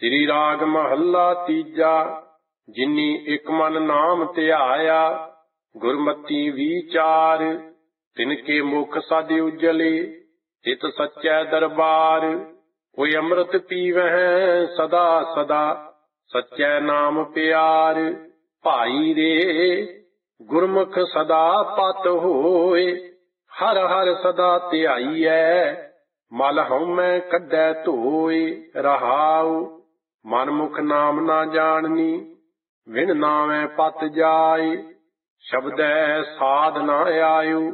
ਸ੍ਰੀ ਰਾਗ ਮਹੱਲਾ ਤੀਜਾ, ਜਿਨੀ ਇੱਕ ਮਨ ਨਾਮ ਧਿਆਇਆ, ਗੁਰਮਤੀ ਵਿਚਾਰ, ਤਿਨ ਕੇ ਮੁਖ ਸਦ ਉਜਲੇ, ਤਿਤ ਸਚੈ ਦਰਬਾਰ, ਕੋਈ ਅੰਮ੍ਰਿਤ ਪੀਵਹਿ ਸਦਾ ਸਦਾ, ਸਚੈ ਨਾਮ ਪਿਆਰ, ਭਾਈ ਰੇ, ਗੁਰਮੁਖ ਸਦਾ ਪਤ ਹੋਏ, ਹਰ ਹਰ ਸਦਾ ਧਿਆਈਐ, ਮਲ ਹਉਮੈ ਕੱਢੈ ਧੋਏ, ਰਹਾਉ ਮਨਮੁਖ ਨਾਮ ਨਾ ਜਾਣਨੀ, ਵਿਣ ਨਾਮੈ ਪਤ ਜਾਏ, ਸ਼ਬਦੈ ਸਾਧ ਨਾ ਆਇਓ,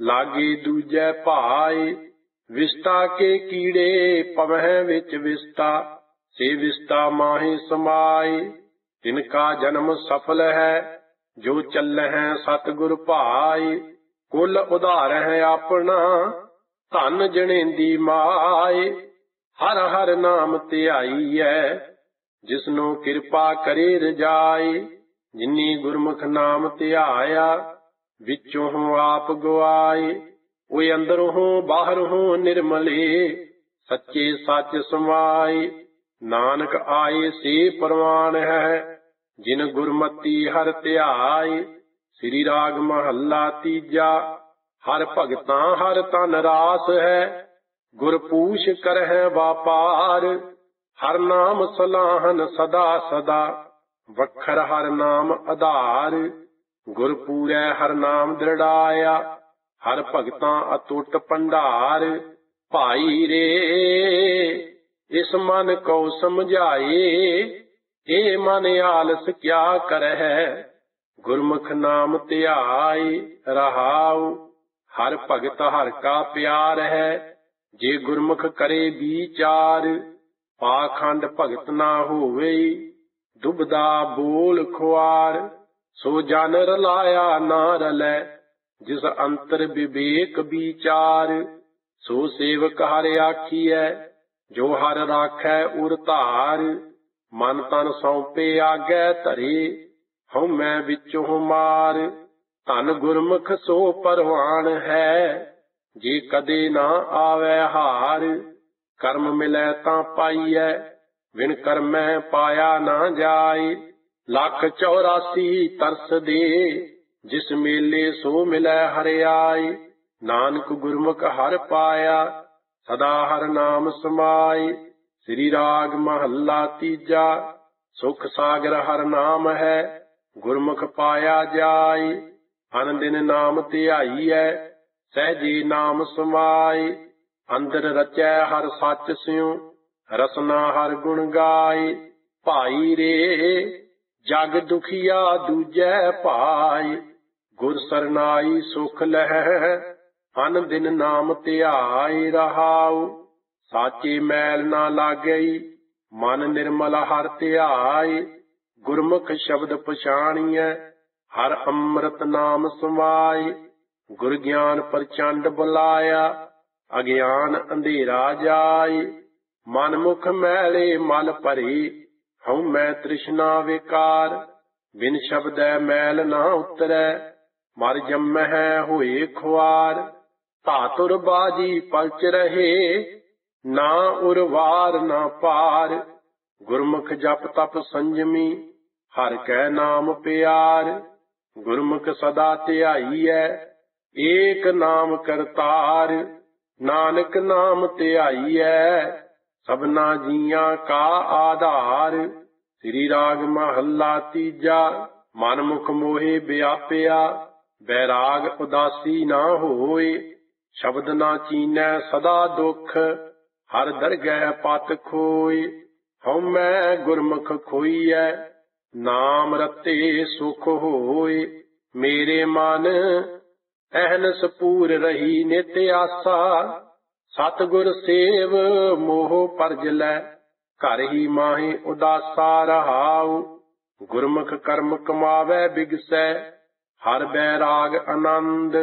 ਲਾਗੇ ਦੂਜੈ ਭਾਏ ਵਿਸਤਾ ਕੇ ਕੀੜੇ ਪਵਹਿ ਵਿੱਚ ਵਿਸਤਾ ਸੇ ਵਿਸਤਾ ਮਾਹੇ ਸਮਾਏ, ਤਿਨ ਕਾ ਜਨਮ ਸਫਲ ਹੈ, ਜੋ ਚੱਲਹਿ ਸਤਿਗੁਰ ਭਾਏ, ਕੁਲ ਉਧਾਰ ਹੈ ਆਪਣਾ, ਧਨ ਜਣੇਂਦੀ ਮਾਏ, ਹਰ ਹਰ ਨਾਮ ਧਿਆਈਐ ਜਿਸਨੂੰ ਕਿਰਪਾ ਕਰੇ ਰਜਾਈ, ਜਿਨੀ ਗੁਰਮੁਖ ਨਾਮ ਧਿਆਇਆ, ਵਿੱਚੋਂ ਆਪ ਗਵਾਏ ਓਏ ਅੰਦਰੋਂ ਬਾਹਰੋਂ ਨਿਰਮਲੇ, ਸੱਚੇ ਸੱਚ ਸਮਾਏ ਨਾਨਕ ਆਏ ਸੇ ਪ੍ਰਵਾਨ ਹੈ, ਜਿਨ ਗੁਰਮਤੀ ਹਰ ਧਿਆਏ ਸ੍ਰੀ ਰਾਗ ਮਹੱਲਾ ਤੀਜਾ, ਹਰ ਭਗਤਾਂ ਹਰ ਤਨ ਰਾਸ ਹੈ, ਗੁਰਪੂਛ ਕਰਹਿ ਵਾਪਾਰ ਹਰ ਨਾਮ ਸਲਾਹਨ ਸਦਾ ਸਦਾ, ਵਖਰ ਹਰ ਨਾਮ ਆਧਾਰ। ਗੁਰਪੂਰੈ ਹਰ ਨਾਮ ਦ੍ਰਿੜਾਇਆ, ਹਰ ਭਗਤਾਂ ਅਟੁੱਟ ਭੰਡਾਰ। ਭਾਈ ਰੇ, ਇਸ ਮਨ ਕੋ ਸਮਝਾਏ ਏ ਮਨ ਆਲਸ ਕਿਆ ਕਰਹਿ? ਗੁਰਮੁਖ ਨਾਮ ਧਿਆਈ ਰਹਾਉ। ਹਰ ਭਗਤ ਹਰ ਕਾ ਪਿਆਰ ਹੈ ਜੇ ਗੁਰਮੁਖ ਕਰੇ ਵਿਚਾਰ। ਪਾਖੰਡ ਭਗਤ ਨਾ ਹੋਵੇ, ਦੁਬਦਾ ਬੋਲ ਖੁਆਰ, ਸੋ ਜਨ ਰਲਾਇਆ ਨਾ ਰਲੈ, ਜਿਸ ਅੰਤਰ ਵਿਵੇਕ ਵਿਚਾਰ, ਸੋ ਸੇਵਕ ਹਰ ਆਖੀਐ, ਜੋ ਹਰ ਰਾਖੈ ਉਰ ਧਾਰ, ਮਨ ਤਨ ਸੌਂਪੇ ਆਗੈ ਧਰੇ, ਹਉ ਮੈਂ ਵਿੱਚੋਂ ਮਾਰ, ਧਨ ਗੁਰਮੁਖ ਸੋ ਪਰਵਾਨ ਹੈ, ਜੇ ਕਦੇ ਨਾ ਆਵੈ ਹਾਰ ਕਰਮ ਮਿਲੈ ਤਾਂ ਪਾਈਐ, ਵਿਣ ਕਰਮੈ ਪਾਇਆ ਨਾ ਜਾਏ। ਲੱਖ 84 ਤਰਸ ਦੇ, ਜਿਸ ਮੇਲੇ ਸੋ ਮਿਲੈ ਹਰਿਆਈ ਨਾਨਕ ਗੁਰਮੁਖ ਹਰ ਪਾਇਆ, ਸਦਾ ਹਰ ਨਾਮ ਸਮਾਈ ਸ੍ਰੀ ਰਾਗ ਮਹੱਲਾ ਤੀਜਾ, ਸੁਖ ਸਾਗਰ ਹਰ ਨਾਮ ਹੈ, ਗੁਰਮੁਖ ਪਾਇਆ ਜਾਈ ਅਨ ਦਿਨ ਨਾਮ ਧਿਆਈਐ, ਸਹਿਜੀ ਨਾਮ ਸਮਾਈ ਅੰਦਰ ਰਚੈ ਹਰ ਸੱਚ ਸਿਉ, ਰਸਨਾ ਹਰ ਗੁਣ ਗਾਏ, ਭਾਈ ਰੇ, ਜਗ ਦੁਖੀਆ ਦੂਜੈ ਭਾਈ ਗੁਰ ਸਰਨਾਈ ਸੁਖ ਲਹਿ, ਅਨ ਦਿਨ ਨਾਮ ਧਿਆਈ ਰਹਾਉ। ਸਾਚੇ ਮੈਲ ਨਾ ਲਾਗਈ, ਮਨ ਨਿਰਮਲ ਹਰ ਧਿਆਈ ਗੁਰਮੁਖ ਸ਼ਬਦ ਪਛਾਣੀਐ, ਹਰ ਅੰਮ੍ਰਿਤ ਨਾਮ ਸਮਾਈ ਗੁਰ ਗਿਆਨ ਪ੍ਰਚੰਡ ਬੁਲਾਇਆ ਅਗਿਆਨ ਅੰਧੇਰਾ ਜਾਏ। ਮਨ ਮੁਖ ਮੈਲੇ ਮਲ ਭਰੀ, ਹਉ ਮੈਂ ਤ੍ਰਿਸ਼ਨਾ ਵਿਕਾਰ। ਬਿਨ ਸ਼ਬਦੈ ਮੈਲ ਨਾ ਉਤਰੈ, ਮਰ ਜੰਮਹਿ ਹੋਏ ਖੁਆਰ। ਧਾਤੁਰ ਬਾਜੀ ਪਲਚ ਰਹੇ, ਨਾ ਉਰਵਾਰ ਨਾ ਪਾਰ। ਗੁਰਮੁਖ ਜਪ ਤਪ ਸੰਜਮੀ, ਹਰ ਕੈ ਨਾਮ ਪਿਆਰ। ਗੁਰਮੁਖ ਸਦਾ ਧਿਆਈਐ, ਏਕ ਨਾਮ ਕਰਤਾਰ। ਨਾਨਕ ਨਾਮ ਧਿਆਈਐ, ਸਭਨਾ ਜੀਆਂ ਕਾ ਆਧਾਰ। ਸ੍ਰੀ ਰਾਗ ਮਹੱਲਾ ਤੀਜਾ ਮਨ ਮੁਖ ਮੋਹੇ ਵਿਆਪਿਆ, ਬੈਰਾਗ ਉਦਾਸੀ ਨਾ ਹੋਏ। ਸ਼ਬਦ ਨਾ ਚੀਨੈ ਸਦਾ ਦੁਖ, ਹਰ ਦਰਗਹਿ ਪਤ ਖੋਏ। ਹਉ ਮੈਂ ਗੁਰਮੁਖ ਖੋਈਐ, ਨਾਮ ਰਤੇ ਸੁਖ ਹੋਏ। ਮੇਰੇ ਮਨ ਅਹਨਸ ਪੂਰ ਰਹੀ ਨਿਤ ਆਸਾ। ਸਤਗੁਰ ਸੇਵ ਮੋਹ ਪਰਜ ਲੈ, ਘਰ ਹੀ ਮਾਹੇ ਉਦਾਸਾ ਰਹਾਉ। ਗੁਰਮੁਖ ਕਰਮ ਕਮਾਵੇ ਬਿਗਸੈ, ਹਰ ਬੈਰਾਗ ਆਨੰਦ।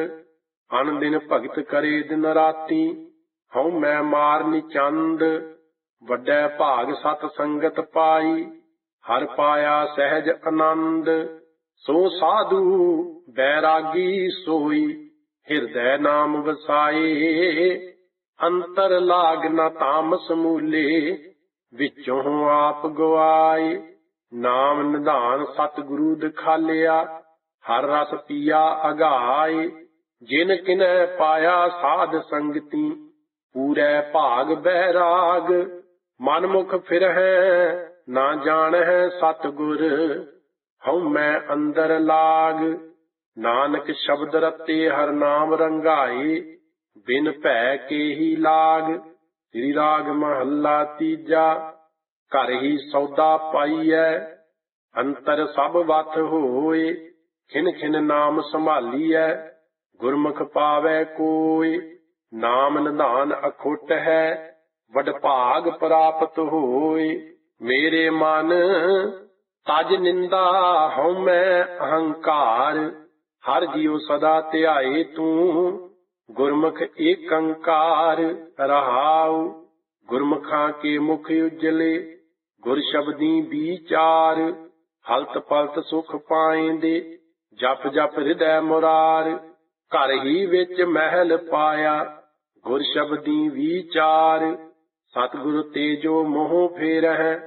ਅਨ ਦਿਨ ਭਗਤ ਕਰੇ ਦਿਨ ਰਾਤੀ, ਹਉ ਮੈਂ ਮਾਰਨੀ ਚੰਦ। ਵੱਡਾ ਭਾਗ ਸਤ ਸੰਗਤ ਪਾਈ, ਹਰ ਪਾਇਆ ਸਹਿਜ ਆਨੰਦ। ਸੋ ਸਾਧੂ ਬੈਰਾਗੀ ਸੋਈ, ਹਿਰਦੈ ਨਾਮ ਵਸਾਏ। ਅੰਤਰ ਲਾਗ ਨ ਤਾਮਸ ਮੂਲੇ, ਵਿੱਚੋਂ ਆਪ ਗਵਾਏ। ਨਾਮ ਨਿਧਾਨ ਸਤਿਗੁਰੂ ਦਿਖਾਲਿਆ, ਹਰ ਰਸ ਪੀਆ ਅਗਾਏ। ਜਿਨ ਕਿਨੈ ਪਾਇਆ ਸਾਧ ਸੰਗਤੀ, ਪੂਰੇ ਭਾਗ ਬਹਿਰਾਗ ਮਨ ਮੁਖ ਫਿਰਹਿ, ਨਾ ਜਾਣਹਿ ਸਤਿਗੁਰ। ਹਉ ਮੈਂ ਅੰਦਰ ਲਾਗ। ਨਾਨਕ ਸ਼ਬਦ ਰਤੇ ਹਰ ਨਾਮ ਰੰਗਾਏ। ਬਿਨ ਭੈ ਕੇ ਹੀ ਲਾਗ। ਸ੍ਰੀ ਰਾਗ ਮਹੱਲਾ ਤੀਜਾ। ਘਰ ਹੀ ਸੌਦਾ ਪਾਈਐ। ਅੰਤਰ ਸਭ ਵਤ ਹੋਏ। ਖਿਨ ਖਿਨ ਨਾਮ ਸੰਭਾਲੀਐ। ਗੁਰਮੁਖ ਪਾਵੈ ਕੋਇ ਨਾਮ ਨਿਧਾਨ ਅਖੁੱਟ ਹੈ। ਵਡ ਭਾਗ ਪ੍ਰਾਪਤ ਹੋਏ। ਮੇਰੇ ਮਨ ਤਜ ਨਿੰਦਾ ਹਉਮੈ ਅਹੰਕਾਰ, ਹਰ ਜੀਉ ਸਦਾ ਧਿਆਏ ਤੂੰ, ਗੁਰਮੁਖ ਏਕੰਕਾਰ ਰਹਾਉ, ਗੁਰਮੁਖਾਂ ਕੇ ਮੁਖ ਉਜਲੇ, ਗੁਰ ਸ਼ਬਦੀ ਵਿਚਾਰ, ਹਲਤ ਪਲਤ ਸੁਖ ਪਾਏਂਦੇ, ਜਪ ਜਪ ਹਿਰਦੈ ਮੁਰਾਰ, ਘਰ ਹੀ ਵਿੱਚ ਮਹਿਲ ਪਾਇਆ, ਗੁਰ ਸ਼ਬਦੀ ਵਿਚਾਰ, ਸਤਿਗੁਰ ਤੇਜੋ ਮੋਹ ਫੇਰਹਿ,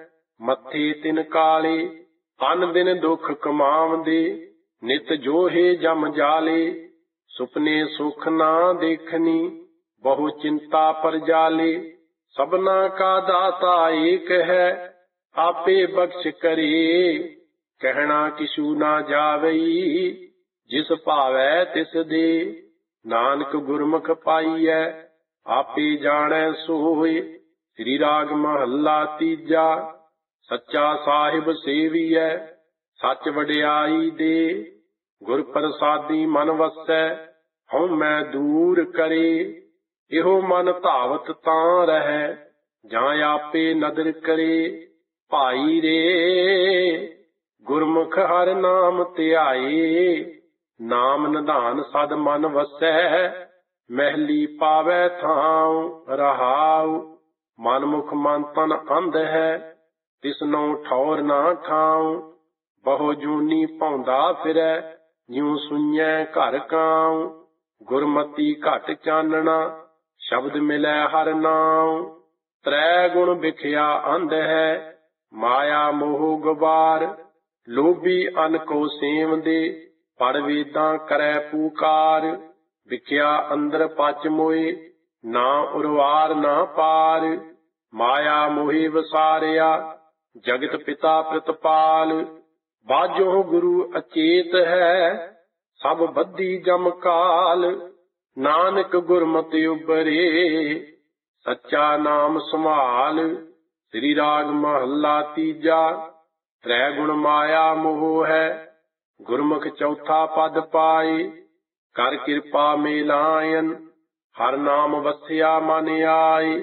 ਮੱਥੇ ਤਿਨ ਕਾਲੇ ਅਨ ਦਿਨ ਦੁਖ ਕਮਾਵਦੇ ਨਿਤ ਜੋਹੇ ਜਮ ਜਾਲੇ, ਸੁਪਨੇ ਸੁਖ ਨਾ ਦੇਖਨੀ, ਬਹੁ ਚਿੰਤਾ ਪਰ ਜਾਲੇ, ਸਭਨਾ ਕਾ ਦਾਤਾ ਏਕ ਹੈ, ਆਪੇ ਬਖਸ਼ ਕਰੇ। ਕਹਿਣਾ ਕਿਛੂ ਨਾ ਜਾਵਈ, ਜਿਸ ਭਾਵੈ ਤਿਸ ਦੇ, ਨਾਨਕ ਗੁਰਮੁਖ ਪਾਈਐ, ਆਪੇ ਜਾਣੈ ਸੋਏ ਸ੍ਰੀ ਰਾਗ ਮਹੱਲਾ ਤੀਜਾ। ਸੱਚਾ ਸਾਹਿਬ ਸੇਵੀਐ, ਸੱਚ ਵਡਿਆਈ ਦੇ। ਗੁਰ ਪ੍ਰਸਾਦੀ ਮਨ ਵਸੈ, ਹਉ ਮੈਂ ਦੂਰ ਕਰੇ। ਇਹੋ ਮਨ ਧਾਵਤ ਤਾਂ ਰਹਿ, ਜਾਂ ਆਪੇ ਨਦਰ ਕਰੇ। ਭਾਈ ਰੇ, ਗੁਰਮੁਖ ਹਰ ਨਾਮ ਧਿਆਏ। ਨਾਮ ਨਿਧਾਨ ਸਦ ਮਨ ਵਸੈ, ਮਹਿਲੀ ਪਾਵੈ ਥਾਉ ਰਹਾਉ। ਮਨ ਮੁਖ ਮਨ ਤਨ ਅੰਧ ਹੈ ਤਿਸਨੋਂ ਠੌਰ ਨਾ ਖਾਉ ਬਹੁ ਜੂਨੀ ਭੌਂਦਾ ਫਿਰੈ, ਜਿਉ ਸੁਣੈ ਘਰ ਕਾਉ। ਗੁਰਮਤੀ ਘਟ ਚਾਨਣਾ, ਸ਼ਬਦ ਮਿਲੈ ਹਰ ਨਾਉ। ਤ੍ਰੈ ਗੁਣ ਵਿਖਿਆ ਅੰਧ ਹੈ, ਮਾਇਆ ਮੋਹ ਗਵਾਰ। ਲੋਭੀ ਅਨ ਕੋ ਸੇਵਦੇ, ਪੜ ਵੇਦਾਂ ਕਰੈ ਪੂਕਾਰ। ਵਿਖਿਆ ਅੰਦਰ ਪਚ ਮੋਏ, ਨਾ ਉਰਵਾਰ ਨਾ ਪਾਰ। ਮਾਇਆ ਮੋਹਿ ਵਸਾਰਿਆ ਜਗਤ ਪਿਤਾ ਪ੍ਰਤਪਾਲ ਬਾਜੋ ਗੁਰੂ ਅਚੇਤ ਹੈ, ਸਭ ਬੱਧੀ ਜਮ ਕਾਲ। ਨਾਨਕ ਗੁਰਮਤਿ ਉਬਰੇ ਸੱਚਾ ਨਾਮ ਸੰਭਾਲ। ਸ੍ਰੀ ਰਾਗ ਮਹੱਲਾ ਤੀਜਾ ਤ੍ਰੈ ਗੁਣ ਮਾਇਆ ਮੋਹ ਹੈ। ਗੁਰਮੁਖ ਚੌਥਾ ਪਦ ਪਾਏ, ਕਰ ਕਿਰਪਾ ਮੇਲਾਇਨ। ਹਰ ਨਾਮ ਵਸਿਆ ਮਨ ਆਏ।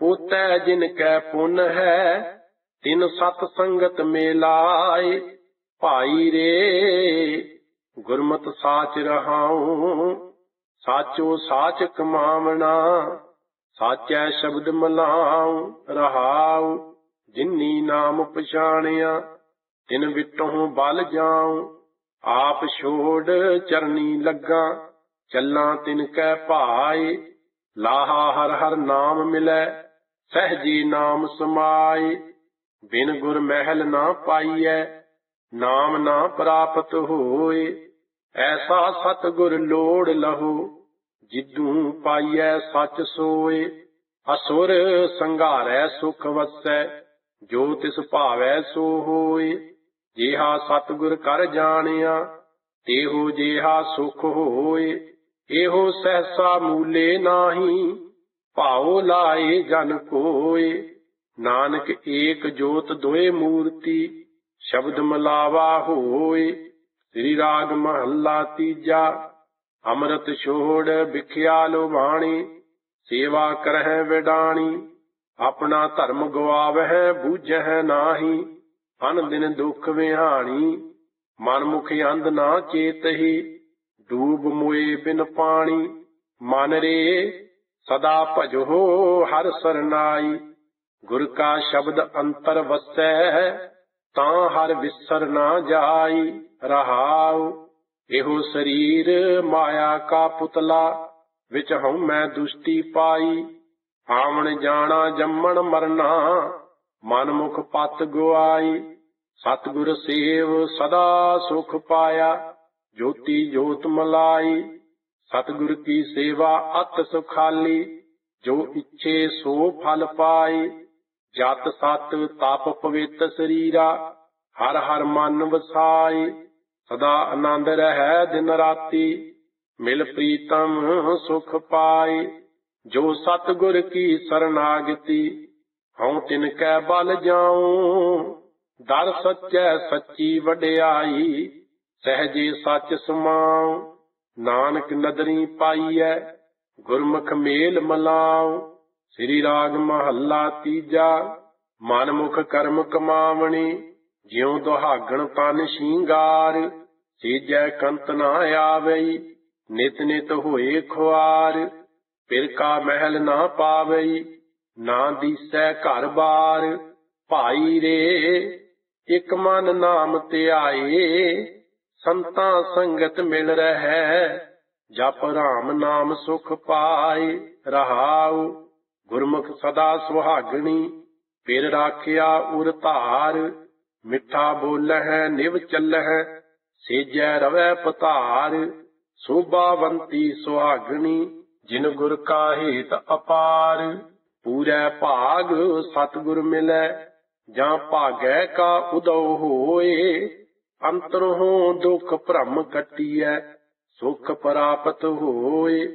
ਪੋਤੈ ਜਿਨ ਕੈ ਪੁੰਨ ਹੈ ਤਿਨ ਸਤ ਸੰਗਤ ਮੇਲਾਏ, ਭਾਈ ਰੇ, ਗੁਰਮਤ ਸਾਚ ਰਹਾਉ, ਸਾਚੋ ਸਾਚ ਕਮਾਵਣਾ, ਸਾਚੈ ਸ਼ਬਦ ਮਲਾਉ, ਰਹਾਉ, ਜਿਨੀ ਨਾਮ ਪਛਾਣਿਆ, ਤਿਨ ਵਿਟੋਂ ਬਲ ਜਾਉ, ਆਪ ਛੋੜ ਚਰਨੀ ਲੱਗਾ, ਚੱਲਾਂ ਤਿਨ ਕੈ ਭਾਏ, ਲਾਹਾ ਹਰ ਹਰ ਨਾਮ ਮਿਲੈ, ਸਹਜੀ ਨਾਮ ਸਮਾਏ ਬਿਨ ਗੁਰ ਮਹਿਲ ਨਾ ਪਾਈਐ, ਨਾਮ ਨਾ ਪ੍ਰਾਪਤ ਹੋਏ। ਐਸਾ ਸਤ ਗੁਰ ਲੋੜ ਲਹੋ, ਜਿੱਦੂ ਪਾਈਐ ਸੱਚ ਸੋਏ। ਅਸੁਰ ਸੰਘਾਰੈ ਸੁਖ ਵਸੈ, ਜੋ ਤਿਸ ਭਾਵੈ ਸੋ ਹੋਏ। ਜਿਹਾ ਸਤਿਗੁਰ ਕਰ ਜਾਣਿਆ, ਤੇਹੋ ਜਿਹਾ ਸੁਖ ਹੋਏ। ਇਹੋ ਸਹਸਾ ਮੂਲੇ ਨਾਹੀ, ਭਾਉ ਲਾਏ ਜਨ ਕੋਏ। ਨਾਨਕ ਏਕ ਜੋਤ ਦੋਏ ਮੂਰਤੀ, ਸ਼ਬਦ ਮਲਾਵਾ ਹੋਏ, ਸ੍ਰੀ ਰਾਗ ਮਹੱਲਾ ਤੀਜਾ, ਅੰਮ੍ਰਿਤ ਛੋੜ ਵਿਖਿਆ ਲੋਭਾਣੀ, ਸੇਵਾ ਕਰਹਿ ਵਿਡਾਣੀ, ਆਪਣਾ ਧਰਮ ਗਵਾਵਹਿ ਬੂਝਹਿ ਨਾਹੀ, ਅਨ ਦਿਨ ਦੁਖ ਵਿਹਾਣੀ, ਮਨ ਮੁਖ ਅੰਧ ਨਾ ਚੇਤਹੀ, ਡੂਬ ਮੋਏ ਬਿਨ ਪਾਣੀ, ਮਨ ਰੇ ਸਦਾ ਭਜੋ ਹਰ ਸਰਨਾਈ। ਗੁਰ ਕਾ ਸ਼ਬਦ ਅੰਤਰ ਵਸੈ, ਤਾਂ ਹਰ ਵਿਸਰ ਨਾ ਜਾਈ ਰਹਾਉ। ਇਹੋ ਸਰੀਰ ਮਾਇਆ ਕਾ ਪੁਤਲਾ, ਵਿੱਚ ਹਉ ਮੈਂ ਦੁਸ਼ਟੀ ਪਾਈ। ਆਵਣ ਜਾਣਾ ਜੰਮਣ ਮਰਨਾ ਮਨ ਮੁਖ ਪਤ ਗੁਆਈ। ਸਤਿਗੁਰ ਸੇਵ ਸਦਾ ਸੁਖ ਪਾਇਆ, ਜੋਤੀ ਜੋਤ ਮਲਾਈ। ਸਤਿਗੁਰ ਕੀ ਸੇਵਾ ਅਤ ਸੁਖਾਲੀ, ਜੋ ਇੱਛੇ ਸੋ ਫਲ ਪਾਈ। ਜਤ ਸਤ ਤਪ ਪਵਿੱਤ ਸਰੀਰਾ, ਹਰ ਹਰ ਮਨ ਵਸਾਏ, ਸਦਾ ਆਨੰਦ ਰਹਿ ਦਿਨ ਰਾਤੀ, ਮਿਲ ਪ੍ਰੀਤਮ ਸੁਖ ਪਾਈ ਜੋ ਸਤਿਗੁਰ ਕੀ ਸਰਨਾਗਤੀ, ਹਉ ਤਿਨ ਕੈ ਬਲ ਜਾਉ। ਦਰ ਸੱਚੈ ਸੱਚੀ ਵਡਿਆਈ, ਸਹਜੇ ਸੱਚ ਸਮਾਉ। ਨਾਨਕ ਨਦਰੀ ਪਾਈਐ, ਗੁਰਮੁਖ ਮੇਲ ਮਲਾਉ। ਸ੍ਰੀ ਰਾਗ ਮਹੱਲਾ ਤੀਜਾ ਮਨ ਮੁਖ ਕਰਮ ਕਮਾਵਣੀ, ਜਿਉ ਦੁਹਾਗਣ ਤਨ ਸ਼ਿੰਗਾਰ, ਸੀਜੈ ਕੰਤ ਨਾ ਆਵਈ, ਨਿਤ ਨਿਤ ਹੋਏ ਖੁਆਰ ਫਿਰ ਕਾ ਮਹਿਲ ਨਾ ਪਾਵਈ, ਨਾ ਦੀਸੈ ਘਰ ਬਾਰ, ਭਾਈ ਰੇ, ਇਕ ਮਨ ਨਾਮ ਧਿਆਏ ਸੰਤਾਂ ਸੰਗਤ ਮਿਲ ਰਹਿ, ਜਪ ਰਾਮ ਨਾਮ ਸੁਖ ਪਾਏ, ਰਹਾਉ ਗੁਰਮੁਖ ਸਦਾ ਸੁਹਾਗਣੀ, ਫਿਰ ਰਾਖਿਆ ਉਰ ਧਾਰ, ਮਿੱਠਾ ਬੋਲਹਿ, ਨਿਵ ਚੱਲਹਿ, ਸੇਜੈ ਰਵੈ ਪਤਾਰ, ਸੋਭਾਵੰਤੀ ਸੁਹਾਗਣੀ, ਜਿਨ ਗੁਰ ਕਾ ਹੇਤ ਅਪਾਰ, ਪੂਰੈ ਭਾਗ ਸਤਿਗੁਰ ਮਿਲੈ, ਜਾਂ ਭਾਗੈ ਕਾ ਉਦਉ ਹੋਏ, ਅੰਤਰੋਂ ਦੁਖ ਭ੍ਰਮ ਕੱਟੀਐ, ਸੁਖ ਪ੍ਰਾਪਤ ਹੋਏ,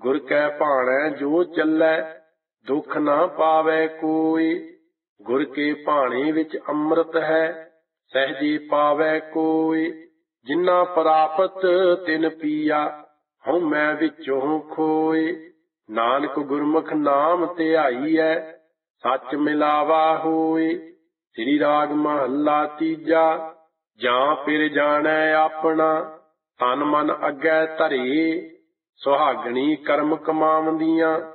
ਗੁਰ ਕੈ ਭਾਣੈ ਜੋ ਚੱਲੈ ਦੁਖ ਨਾ ਪਾਵੈ ਕੋਈ, ਗੁਰ ਕੇ ਭਾਣੇ ਵਿੱਚ ਅੰਮ੍ਰਿਤ ਹੈ, ਸਹਜੀ ਪਾਵੈ ਕੋਈ। ਜਿਨ੍ਹਾਂ ਪ੍ਰਾਪਤ ਤਿਨ ਪੀਆ, ਹਉ ਮੈਂ ਵਿੱਚੋਂ ਖੋਏ। ਨਾਨਕ ਗੁਰਮੁਖ ਨਾਮ ਧਿਆਈਐ ਸੱਚ ਮਿਲਾਵਾ ਹੋਏ। ਸ੍ਰੀ ਰਾਗ ਮਹੱਲਾ ਤੀਜਾ, ਜਾਂ ਫਿਰ ਜਾਣੈ ਆਪਣਾ, ਤਨ ਮਨ ਅੱਗੇ ਧਰੇ। ਸੁਹਾਗਣੀ ਕਰਮ ਕਮਾਵੰਦੀਆਂ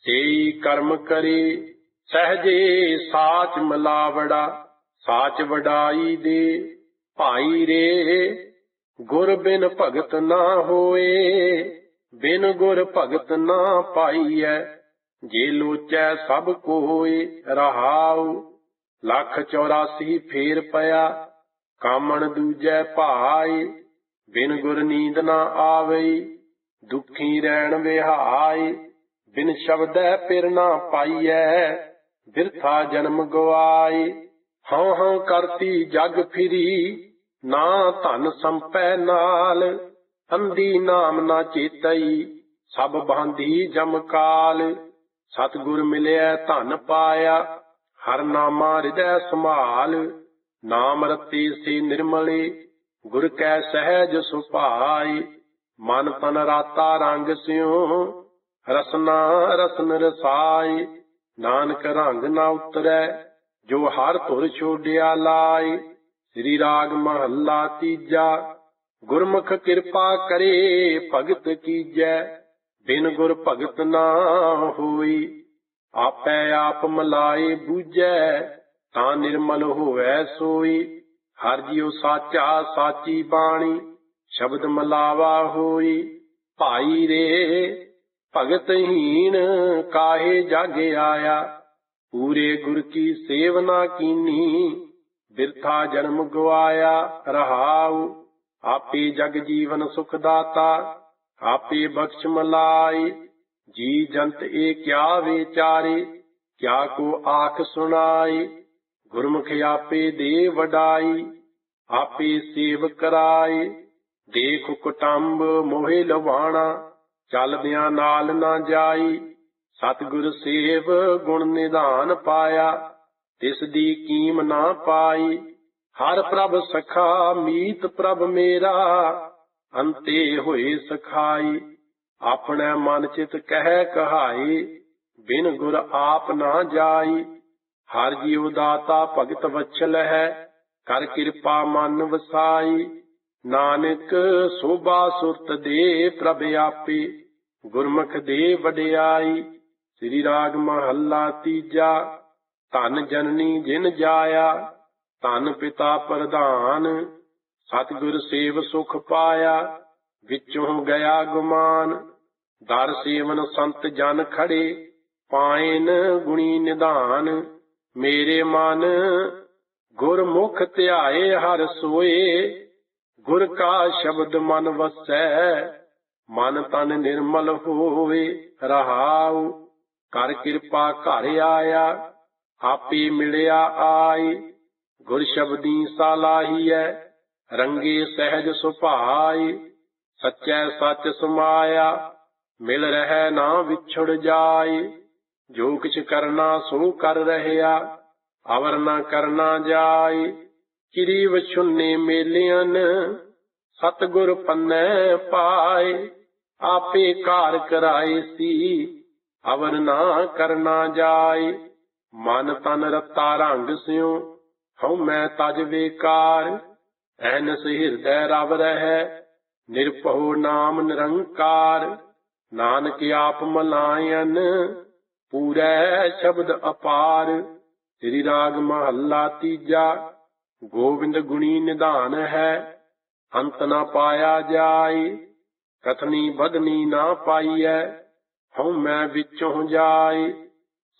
ਸੇਈ ਕਰਮ ਕਰੇ, ਸਹਜੇ ਸਾਚ ਮਲਾਵੜਾ, ਸਾਚ ਵਡਾਈ ਦੇ। ਭਾਈ ਰੇ, ਗੁਰ ਬਿਨ ਭਗਤ ਨਾ ਹੋਏ, ਬਿਨ ਗੁਰ ਭਗਤ ਨਾ ਪਾਈਐ। ਜੇ ਲੋਚੈ ਸਭ ਕੋਏ, ਰਹਾਉ, ਲੱਖ 84 ਫੇਰ ਪਿਆ। ਕਾਮਣ ਦੂਜੈ ਭਾਈ ਬਿਨ ਗੁਰ ਨੀਂਦ ਨਾ ਆਵੇ ਦੁਖੀ ਰਹਿਣ ਵਿਹਾਈ ਬਿਨ ਸ਼ਬਦੈ ਪਿਰ ਨਾ ਪਾਈਐ, ਬਿਰਥਾ ਜਨਮ ਗਵਾਈ ਹਉ ਹਉ ਕਰਤੀ ਜਗ ਫਿਰੀ, ਨਾ ਧਨ ਸੰਪੈ ਨਾਲ। ਅੰਦੀ ਨਾਮ ਨਾ ਚੇਤਈ, ਸਭ ਬਾਂਧੀ ਜਮ ਕਾਲ। ਸਤਿਗੁਰ ਮਿਲਿਆ ਧਨ ਪਾਇਆ, ਹਰ ਨਾਮਾ ਹਿਰਦੈ ਸੰਭਾਲ। ਨਾਮ ਰਤੀ ਸੀ ਨਿਰਮਲੇ, ਗੁਰ ਕੈ ਸਹਿਜ ਸੁਭਾਈ ਮਨ ਤਨ ਰਾਤਾ ਰੰਗ ਸਿਉ ਰਸਨਾ ਰਸਨ ਰਸਾਈ, ਨਾਨਕ ਰੰਗ ਨਾ ਉਤਰੈ, ਜੋ ਹਰ ਧੁਰ ਛੋਡਿਆ ਲਾਈ। ਸ੍ਰੀ ਰਾਗ ਮਹੱਲਾ ਤੀਜਾ, ਗੁਰਮੁਖ ਕਿਰਪਾ ਕਰੇ, ਭਗਤ ਕੀਜੈ, ਬਿਨ ਗੁਰ ਭਗਤ ਨਾ ਹੋਈ। ਆਪੈ ਆਪ ਮਲਾਏ ਬੂਝੈ, ਤਾਂ ਨਿਰਮਲ ਹੋਵੈ ਸੋਈ। ਹਰ ਜਿਉ ਸਾਚਾ ਸਾਚੀ ਬਾਣੀ, ਸ਼ਬਦ ਮਲਾਵਾ ਹੋਈ। ਭਾਈ ਰੇ ਭਗਤ ਹੀਨ ਕਾਹੇ ਜਾਗੇ ਆਇਆ? ਪੂਰੇ ਗੁਰ ਕੀ ਸੇਵਨਾ ਕੀਨੀ? ਬਿਰਥਾ ਜਨਮ ਗਵਾਇਆ ਰਹਾਉ। ਆਪੇ ਜਗ ਜੀਵਨ ਸੁਖ ਦਾਤਾ, ਆਪੇ ਬਖਸ਼ ਮਲਾਈ ਜੀ ਜੰਤ ਏ ਕਿਆ ਵਿਚਾਰੇ, ਕਿਆ ਕੋ ਆਖ ਸੁਣਾਈ ਗੁਰਮੁਖ ਆਪੇ ਦੇ ਵਡਾਈ, ਆਪੇ ਸੇਵ ਕਰਾਈ ਦੇਖ ਕੁਟੰਬ ਮੋਹਿ ਲਵਾਣਾ ਚਲਦਿਆਂ ਨਾਲ ਨਾ ਜਾਈ। ਸਤਿਗੁਰ ਸੇਵ ਗੁਣ ਨਿਧਾਨ ਪਾਇਆ, ਤਿਸ ਦੀ ਕੀਮ ਨਾ ਪਾਈ। ਹਰ ਪ੍ਰਭ ਸਖਾ ਮੀਤ ਪ੍ਰਭ ਮੇਰਾ, ਅੰਤੇ ਹੋਏ ਸਖਾਈ। ਆਪਣੇ ਮਨ ਚਿਤ ਕਹਿ ਕਹਾਈ, ਬਿਨ ਗੁਰ ਆਪ ਨਾ ਜਾਈ। ਹਰ ਜੀਵ ਦਾਤਾ ਭਗਤ ਵਛਲ ਹੈ ਕਰ ਕਿਰਪਾ ਮਨ ਵਸਾਈ। ਨਾਨਕ ਸੋਭਾ ਸੁਰਤ ਦੇ ਪ੍ਰਭ ਆਪੇ, ਗੁਰਮੁਖ ਦੇ ਵਡਿਆਈ, ਸ੍ਰੀ ਰਾਗ ਮਹੱਲਾ ਤੀਜਾ, ਧਨ ਜਨਨੀ ਜਿਨ ਜਾਇਆ, ਧਨ ਪਿਤਾ ਪ੍ਰਧਾਨ, ਸਤਿਗੁਰ ਸੇਵ ਸੁਖ ਪਾਇਆ, ਵਿੱਚੋਂ ਗਿਆ ਗੁਮਾਨ, ਦਰ ਸੇਵਨ ਸੰਤ ਜਨ ਖੜੇ, ਪਾਇਨ ਗੁਣੀ ਨਿਧਾਨ, ਮੇਰੇ ਮਨ ਗੁਰਮੁਖ ਧਿਆਏ ਹਰ ਸੋਏ ਗੁਰ ਕਾ ਸ਼ਬਦ ਮਨ ਵਸੈ, ਮਨ ਤਨ ਨਿਰਮਲ ਹੋਵੇ, ਰਹਾਉ, ਕਰ ਕਿਰਪਾ ਘਰ ਆਇਆ, ਆਪੇ ਮਿਲਿਆ ਆਈ ਗੁਰ ਸ਼ਬਦੀ ਸਾਲਾਹੀਐ ਰੰਗੇ ਸਹਿਜ ਸੁਭਾਈ ਸੱਚੈ ਸੱਚ ਸਮਾਇਆ, ਮਿਲ ਰਹਿ ਨਾ ਵਿਛੜ ਜਾਈ ਜੋ ਕਿਛ ਕਰਨਾ ਸੋ ਕਰ ਰਹਿਆ, ਅਵਰ ਨਾ ਕਰਨਾ ਜਾਈ ਚਿਰੀ ਵਛੁੰਨੇ ਮੇਲਿਆਂ ਸਤਗੁਰ ਪੰਨੈ ਪਾਏ, ਆਪੇ ਕਾਰ ਕਰਾਏ ਸੀ ਅਵਰ ਨਾ ਕਰਨਾ ਜਾਏ। ਮਨ ਤਨ ਰਤਾ ਰੰਗ ਸਿਉ, ਹਉ ਮੈਂ ਤਜ ਵੇਕਾਰ। ਐਨਸ ਹਿਰਦੈ ਰਵ ਰਹਿ, ਨਿਰਭਉ ਨਾਮ ਨਿਰੰਕਾਰ। ਨਾਨਕ ਆਪ ਮਲਾਇਨ, ਪੂਰੈ ਸ਼ਬਦ ਅਪਾਰ। ਸ੍ਰੀ ਰਾਗ ਮਹੱਲਾ ਤੀਜਾ ਗੋਬਿੰਦ ਗੁਣੀ ਨਿਧਾਨ ਹੈ, ਅੰਤ ਨਾ ਪਾਇਆ ਜਾਏ ਕਥਨੀ ਬਦਨੀ ਨਾ ਪਾਈਐ, ਹਉ ਮੈਂ ਵਿੱਚੋਂ ਜਾਈ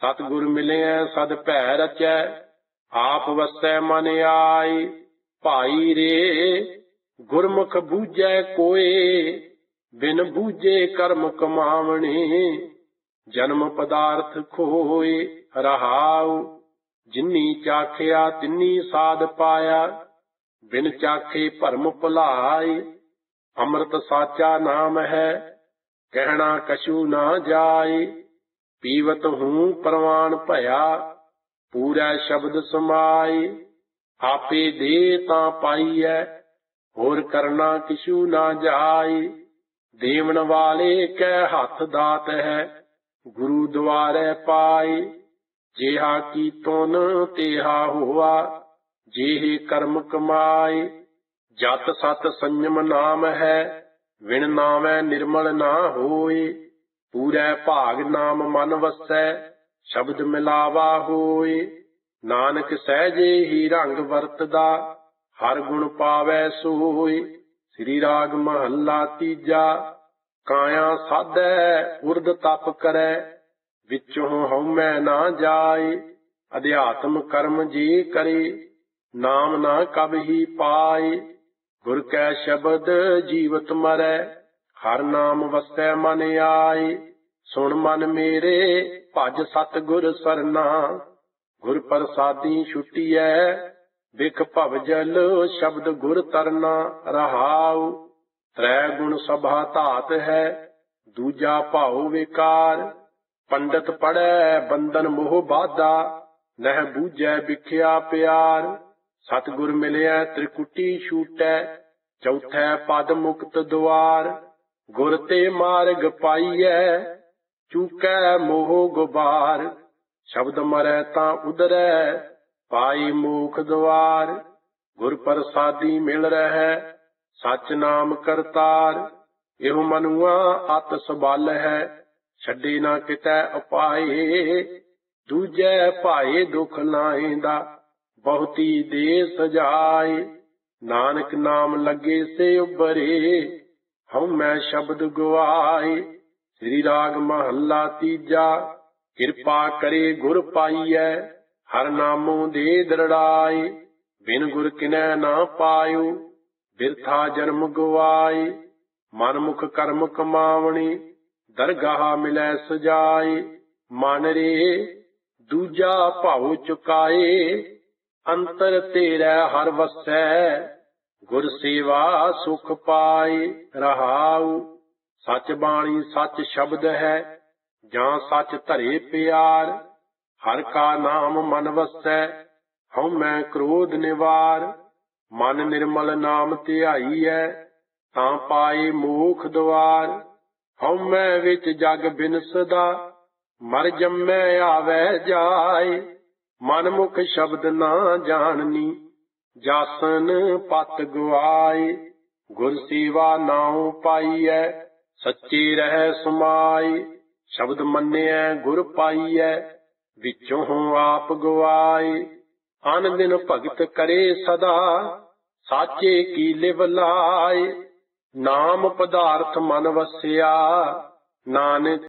ਸਤਿਗੁਰ ਮਿਲਿਆ ਸਦ ਭੈ ਰਚੈ, ਆਪ ਵਸੈ ਮਨ ਆਏ। ਭਾਈ ਰੇ, ਗੁਰਮੁਖ ਬੂਝੈ ਕੋਏ, ਬਿਨ ਬੂਝੇ ਕਰਮ ਕਮਾਵਣੇ, ਜਨਮ ਪਦਾਰਥ ਖੋਏ, ਰਹਾਉ ਜਿਨੀ ਚਾਖਿਆ ਤਿੰਨੀ ਸਾਧ ਪਾਇਆ, ਬਿਨ ਚਾਖੇ ਭਰਮ ਭੁਲਾਈ ਅੰਮ੍ਰਿਤ ਸਾਚਾ ਨਾਮ ਹੈ, ਕਹਿਣਾ ਕਛੂ ਨਾ ਜਾਏ, ਪੀਵਤ ਹੂੰ ਪ੍ਰਵਾਨ ਭਇਆ, ਪੂਰਾ ਸ਼ਬਦ ਸਮਾਏ, ਆਪੇ ਦੇ ਤਾਂ ਪਾਈਐ, ਹੋਰ ਕਰਨਾ ਕਿਛੂ ਨਾ ਜਾਏ, ਦੇਵਣ ਵਾਲੇ ਕੈ ਹੱਥ ਦਾਤ ਹੈ, ਗੁਰੂ ਦੁਆਰੇ ਪਾਏ। ਜਿਹਾ ਕੀਤੋਨ ਤੇਹਾ ਹੋਆ, ਜਿਹੇ ਕਰਮ ਕਮਾਈ ਜਤ ਸਤ ਸੰਜਮ ਨਾਮ ਹੈ, ਵਿਣ ਨਾਮੈ ਨਿਰਮਲ ਨਾ ਹੋਏ। ਪੂਰੇ ਭਾਗ ਨਾਮ ਮਨ ਵਸੈ, ਸ਼ਬਦ ਮਿਲਾਵਾ ਹੋਏ। ਨਾਨਕ ਸਹਿਜੇ ਹੀ ਰੰਗ ਵਰਤਦਾ, ਹਰ ਗੁਣ ਪਾਵੈ ਸੋਈ ਸ੍ਰੀ ਰਾਗ ਮਹੱਲਾ ਤੀਜਾ, ਕਾਇਆ ਸਾਧੈ ਉਰਦ ਤਪ ਕਰੈ। ਵਿੱਚੋਂ ਹਉਮੈ ਨਾ ਜਾਏ, ਅਧਿਆਤਮ ਕਰਮ ਜੀ ਕਰੇ, ਨਾਮ ਨਾ ਕਬ ਹੀ ਪਾਏ। ਗੁਰ ਕੈ ਸ਼ਬਦ ਜੀਵਤ ਮਰੈ, ਹਰ ਨਾਮ ਵਸੈ ਮਨ ਆਏ। ਸੁਣ ਮਨ ਮੇਰੇ, ਭਜ ਸਤ ਗੁਰ ਸਰਨਾ। ਗੁਰ ਪ੍ਰਸਾਦੀ ਛੁਟੀਐ, ਵਿਖ ਭਵ ਜਲ ਸ਼ਬਦ ਗੁਰ ਤਰਨਾ ਰਹਾਉ। ਤ੍ਰੈ ਗੁਣ ਸਭਾ ਧਾਤ ਹੈ, ਦੂਜਾ ਭਾਉ ਵਿਕਾਰ। ਪੰਡਤ ਪੜੈ ਬੰਧਨ ਮੋਹ ਬਾਧਾ, ਨਹਿ ਬੂਝੈ ਵਿਖਿਆ ਪਿਆਰ। ਸਤਿਗੁਰ ਮਿਲਿਆ ਤ੍ਰਿਕੁਟੀ ਛੂਟੈ, ਚੌਥੈ ਪਦ ਮੁਕਤ ਦੁਆਰ। ਗੁਰ ਤੇ ਮਾਰਗ ਪਾਈਐ, ਚੂਕੈ ਮੋਹ ਗੁਬਾਰ। ਸ਼ਬਦ ਮਰੈ ਤਾਂ ਉਦਰੈ ਪਾਈ ਮੋਖ ਦੁਆਰ ਗੁਰ ਪ੍ਰਸਾਦੀ ਮਿਲ ਰਹਿ, ਸਚ ਨਾਮ ਕਰਤਾਰ। ਇਹੋ ਮਨੁਆ ਅਤ ਸਬਲ ਹੈ ਛੱਡੇ ਨਾ ਕਿਤੈ ਉਪਾਏ, ਦੂਜੈ ਭਾਏ ਦੁਖ ਲਾਇਂਦਾ ਬਹੁਤੀ ਦੇ ਸਜਾਏ। ਨਾਨਕ ਨਾਮ ਲੱਗੇ ਸੇ ਉਬਰੇ ਹਉ ਮੈਂ ਸ਼ਬਦ ਗਵਾਏ। ਸ੍ਰੀ ਰਾਗ ਮਹੱਲਾ ਤੀਜਾ, ਕਿਰਪਾ ਕਰੇ ਗੁਰ ਪਾਈਐ, ਹਰ ਨਾਮੋਂ ਦੇ ਦਰੜਾਏ। ਬਿਨ ਗੁਰ ਕਿਨੈ ਨਾ ਪਾਇਓ, ਬਿਰਥਾ ਜਨਮ ਗਵਾਏ। ਮਨ ਮੁਖ ਕਰਮ ਕਮਾਵਣੀ ਦਰਗਾਹ ਮਿਲੈ ਸਜਾਏ, ਮਨ ਰੇ, ਦੂਜਾ ਭਾਉ ਚੁਕਾਏ, ਅੰਤਰ ਤੇਰਾ ਹਰ ਵਸੈ, ਗੁਰ ਸੇਵਾ ਸੁਖ ਪਾਏ, ਰਹਾਉ, ਸਚ ਬਾਣੀ ਸਚ ਸ਼ਬਦ ਹੈ, ਜਾਂ ਸਚ ਧਰੇ ਪਿਆਰ, ਹਰ ਕਾ ਨਾਮ ਮਨ ਵਸੈ, ਹਉ ਮੈਂ ਕ੍ਰੋਧ ਨਿਵਾਰ, ਮਨ ਨਿਰਮਲ ਨਾਮ ਧਿਆਈਐ ਤਾਂ ਪਾਏ ਮੋਖ ਦਵਾਰ ਹਉ ਵਿੱਚ ਜਗ ਬਿਨਸਦਾ ਮਰ ਜੰਮੈ ਆਵੈ ਜਾਏ। ਮਨ ਮੁਖ ਸ਼ਬਦ ਨਾ ਜਾਣਨੀ, ਜਾਸਨ ਪਤ ਗਵਾਏ ਗੁਰ ਸੇਵਾ ਨਾਉ ਪਾਈਐ, ਸੱਚੀ ਰਹਿ ਸਮਾਈ ਸ਼ਬਦ ਮੰਨਿਐ, ਗੁਰ ਪਾਈਐ, ਵਿੱਚੋਂ ਆਪ ਗਵਾਏ। ਅਨ ਦਿਨ ਭਗਤ ਕਰੇ ਸਦਾ, ਸਾਚੇ ਕੀ ਲਿਵ ਲਾਏ। ਨਾਮ ਪਦਾਰਥ ਮਨ ਵਸਿਆ ਨਾਨਕ